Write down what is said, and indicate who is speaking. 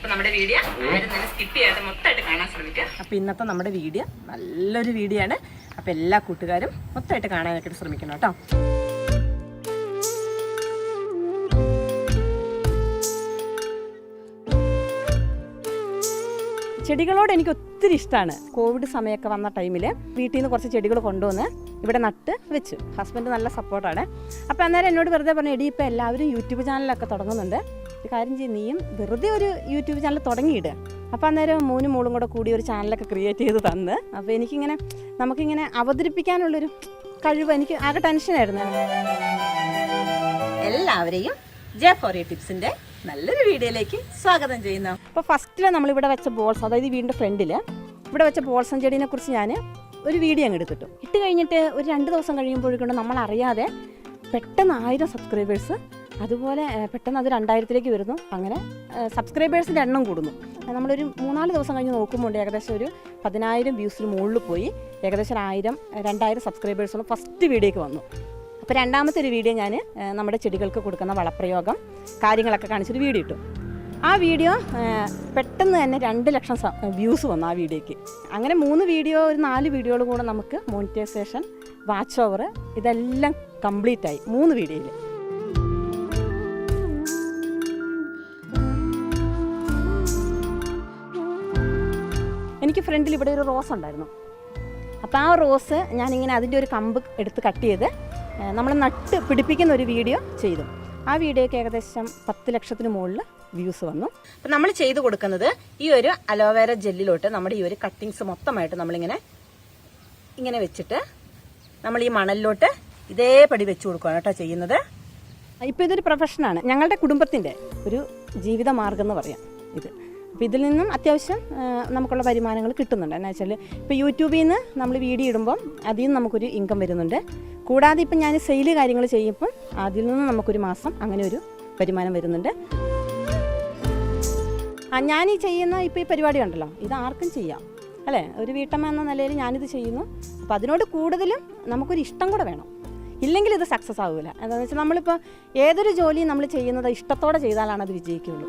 Speaker 1: അപ്പൊ നമ്മുടെ video skip ചെയ്യാതെ കാണാൻ
Speaker 2: അപ്പോൾ ഇന്നത്തെ നമ്മുടെ വീഡിയോ നല്ലൊരു വീഡിയോ ആണ്. അപ്പോൾ എല്ലാ കൂട്ടുകാരും മൊത്തമായിട്ട് കാണാനായിട്ട് ശ്രമിക്കണം കേട്ടോ. ചെടികളോട് എനിക്ക് ഒത്തിരി ഇഷ്ടമാണ് കോവിഡ് സമയമൊക്കെ വന്ന ടൈമിൽ വീട്ടിൽ നിന്ന് കുറച്ച് ചെടികൾ കൊണ്ടുവന്ന് ഇവിടെ നട്ട് വെച്ചു. ഹസ്ബൻഡ് നല്ല സപ്പോർട്ടാണ് അപ്പോൾ അന്നേരം എന്നോട് വെറുതെ പറഞ്ഞു എടി ഇപ്പോൾ എല്ലാവരും യൂട്യൂബ് ചാനലൊക്കെ തുടങ്ങുന്നുണ്ട്. കാര്യം ചെയ്യും നീയും വെറുതെ ഒരു യൂട്യൂബ് ചാനൽ തുടങ്ങിയിടുക അപ്പോൾ അന്നേരം മൂന്നും മോളും കൂടെ കൂടി ഒരു ചാനലൊക്കെ ക്രിയേറ്റ് ചെയ്ത് തന്ന്. അപ്പോൾ എനിക്കിങ്ങനെ നമുക്കിങ്ങനെ അവതരിപ്പിക്കാനുള്ളൊരു കഴിവ് എനിക്ക് ആകെ ടെൻഷനായിരുന്നു എല്ലാവരെയും ജെ ഫോർ ടിപ്സിന്റെ നല്ലൊരു വീഡിയോയിലേക്ക് സ്വാഗതം ചെയ്യുന്നു. അപ്പോൾ ഫസ്റ്റിൽ നമ്മളിവിടെ വെച്ച ബോൾസ് അതായത് വീടിന്റെ ഫ്രണ്ടിൽ ഇവിടെ വെച്ച ബോൾസൻ ചെടീനെ കുറിച്ച് ഞാൻ ഒരു വീഡിയോ അങ്ങ് എടുത്തിട്ടു. ഇട്ട് കഴിഞ്ഞിട്ട് ഒരു രണ്ട് ദിവസം കഴിയുമ്പോഴേക്കൊണ്ട് നമ്മൾ അറിയാതെ പെട്ടെന്ന് ആയിരം സബ്സ്ക്രൈബേഴ്സ് അതുപോലെ പെട്ടെന്ന് അത് രണ്ടായിരത്തിലേക്ക് വരുന്നു. അങ്ങനെ സബ്സ്ക്രൈബേഴ്സിന്റെ എണ്ണം കൂടുന്നു. നമ്മളൊരു മൂന്നാൽ ദിവസം കഴിഞ്ഞ് നോക്കുമ്പോൾ ഏകദേശം ഒരു പതിനായിരം വ്യൂസിന് മുകളിൽ പോയി. ഏകദേശം ഒരു ആയിരം രണ്ടായിരം സബ്സ്ക്രൈബേഴ്സുള്ള ഫസ്റ്റ് വീഡിയോക്ക് വന്നു. അപ്പോൾ രണ്ടാമത്തെ ഒരു വീഡിയോ ഞാൻ നമ്മുടെ ചെടികൾക്ക് കൊടുക്കുന്ന വളപ്രയോഗം കാര്യങ്ങളൊക്കെ കാണിച്ചൊരു വീഡിയോ ഇട്ടു. ആ വീഡിയോ പെട്ടെന്ന് തന്നെ രണ്ട് ലക്ഷം വ്യൂസ് വന്നു ആ വീഡിയോയ്ക്ക്. അങ്ങനെ മൂന്ന് വീഡിയോ ഒരു നാല് വീഡിയോകൾ കൂടെ നമുക്ക് മോണിറ്റൈസേഷൻ വാച്ച് ഓവർ ഇതെല്ലാം കംപ്ലീറ്റ് ആയി. മൂന്ന് വീഡിയോയിൽ എനിക്ക് ഫ്രണ്ടിൽ ഇവിടെ ഒരു റോസ് ഉണ്ടായിരുന്നു. അപ്പോൾ ആ റോസ് ഞാനിങ്ങനെ അതിന്റെ ഒരു കമ്പ് എടുത്ത് കട്ട് ചെയ്ത് നമ്മൾ നട്ട് പിടിപ്പിക്കുന്ന ഒരു വീഡിയോ ചെയ്തു. ആ വീഡിയോയ്ക്ക് ഏകദേശം പത്ത് ലക്ഷത്തിന് മുകളിൽ വ്യൂസ് വന്നു. അപ്പം നമ്മൾ ചെയ്തു കൊടുക്കുന്നത് ഈ ഒരു അലോവേര ജെല്ലിലോട്ട് നമ്മുടെ ഈ ഒരു കട്ടിങ്സ് മൊത്തമായിട്ട് നമ്മളിങ്ങനെ ഇങ്ങനെ വെച്ചിട്ട് നമ്മൾ ഈ മണലിലോട്ട് ഇതേപടി വെച്ച് കൊടുക്കുകയാണ് കേട്ടോ ചെയ്യുന്നത്. ഇപ്പോൾ ഇതൊരു പ്രൊഫഷനാണ് ഞങ്ങളുടെ കുടുംബത്തിന്റെ ഒരു ജീവിത മാർഗം എന്ന് പറയാം ഇത്. അപ്പോൾ ഇതിൽ നിന്നും അത്യാവശ്യം നമുക്കുള്ള വരുമാനങ്ങൾ കിട്ടുന്നുണ്ട്. എന്നാ വെച്ചാൽ ഇപ്പോൾ യൂട്യൂബിൽ നിന്ന് നമ്മൾ വീഡിയോ ഇടുമ്പം അതിൽ നിന്ന് നമുക്കൊരു ഇൻകം വരുന്നുണ്ട്. കൂടാതെ ഇപ്പം ഞാൻ സെയിൽ കാര്യങ്ങൾ ചെയ്യുമ്പം അതിൽ നിന്ന് നമുക്കൊരു മാസം അങ്ങനെ ഒരു വരുമാനം വരുന്നുണ്ട്. ആ ഞാൻ ഈ ചെയ്യുന്ന ഇപ്പോൾ ഈ പരിപാടി ഉണ്ടല്ലോ ഇത് ആർക്കും ചെയ്യാം. അല്ലേ? ഒരു വീട്ടമ്മ എന്ന നിലയിൽ ഞാനിത് ചെയ്യുന്നു. അപ്പോൾ അതിനോട് കൂടുതലും നമുക്കൊരു ഇഷ്ടം കൂടെ വേണം. ഇല്ലെങ്കിൽ ഇത് സക്സസ് ആവില്ല എന്താണെന്ന് വെച്ചാൽ നമ്മളിപ്പോൾ ഏതൊരു ജോലിയും നമ്മൾ ചെയ്യുന്നത് ഇഷ്ടത്തോടെ ചെയ്താലാണ് അത് വിജയിക്കുകയുള്ളൂ